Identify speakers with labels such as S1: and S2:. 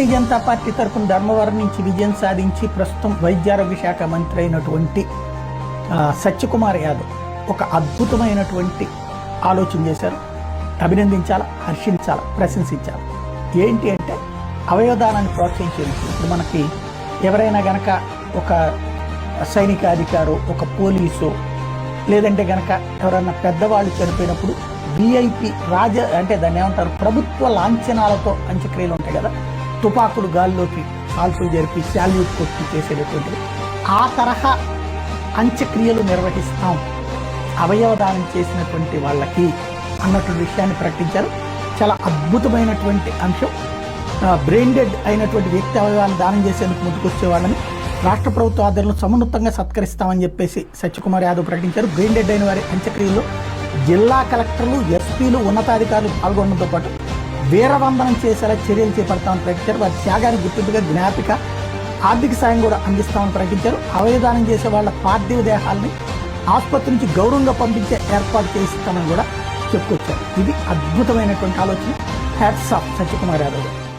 S1: Bharatiya Janata party తరఫున ధర్మవరం నుంచి విజయం సాధించి ప్రస్తుతం వైద్యారోగ్య శాఖ మంత్రి అయినటువంటి సత్యకుమార్ యాదవ్ ఒక అద్భుతమైనటువంటి ఆలోచన చేశారు. అభినందించాలా హర్షించాలా ప్రశంసించాలి? ఏంటి అంటే అవయవదానాన్ని ప్రోత్సహించేందుకు ఇప్పుడు మనకి ఎవరైనా గనక ఒక సైనిక అధికారు ఒక పోలీసు లేదంటే గనక ఎవరైనా పెద్దవాళ్ళు చనిపోయినప్పుడు విఐపి రాజ అంటే దాన్ని ఏమంటారు ప్రభుత్వ లాంఛనాలతో అంత్యక్రియలు ఉంటాయి కదా తుపాకులు గాల్లోకి కాల్పులు జరిపి శాల్యూట్ కొట్టి చేసేటటువంటి ఆ తరహా అంత్యక్రియలు నిర్వహిస్తాం. అవయవదానం చేసినటువంటి వాళ్ళకి అన్నటువంటి విషయాన్ని ప్రకటించారు. చాలా అద్భుతమైనటువంటి అంశం. బ్రెయిన్ డెడ్ అయినటువంటి వ్యక్తి అవయవాన్ని దానం చేసేందుకు ముందుకొచ్చే వాళ్ళని రాష్ట్ర ప్రభుత్వ ఆధ్వర్యంలో సమున్నతంగా సత్కరిస్తామని చెప్పేసి సత్యకుమార్ యాదవ్ ప్రకటించారు. బ్రెయిన్ డెడ్ అయిన వారి అంత్యక్రియల్లో జిల్లా కలెక్టర్లు ఎస్పీలు ఉన్నతాధికారులు పాల్గొనడంతో పాటు వీరవందనం చేసేలా చర్యలు చేపడతామని ప్రకటించారు. వారి త్యాగానికి గుర్తింపుగా జ్ఞాపిక ఆర్థిక సాయం కూడా అందిస్తామని ప్రకటించారు. అవయదానం చేసే వాళ్ళ పార్థివ దేహాలని ఆసుపత్రి నుంచి గౌరవంగా పంపించే ఏర్పాటు చేస్తామని కూడా చెప్పుకొచ్చారు. ఇది అద్భుతమైనటువంటి ఆలోచన. హ్యాట్స్ ఆఫ్ సత్యకుమార్ యాదవ్ గారు.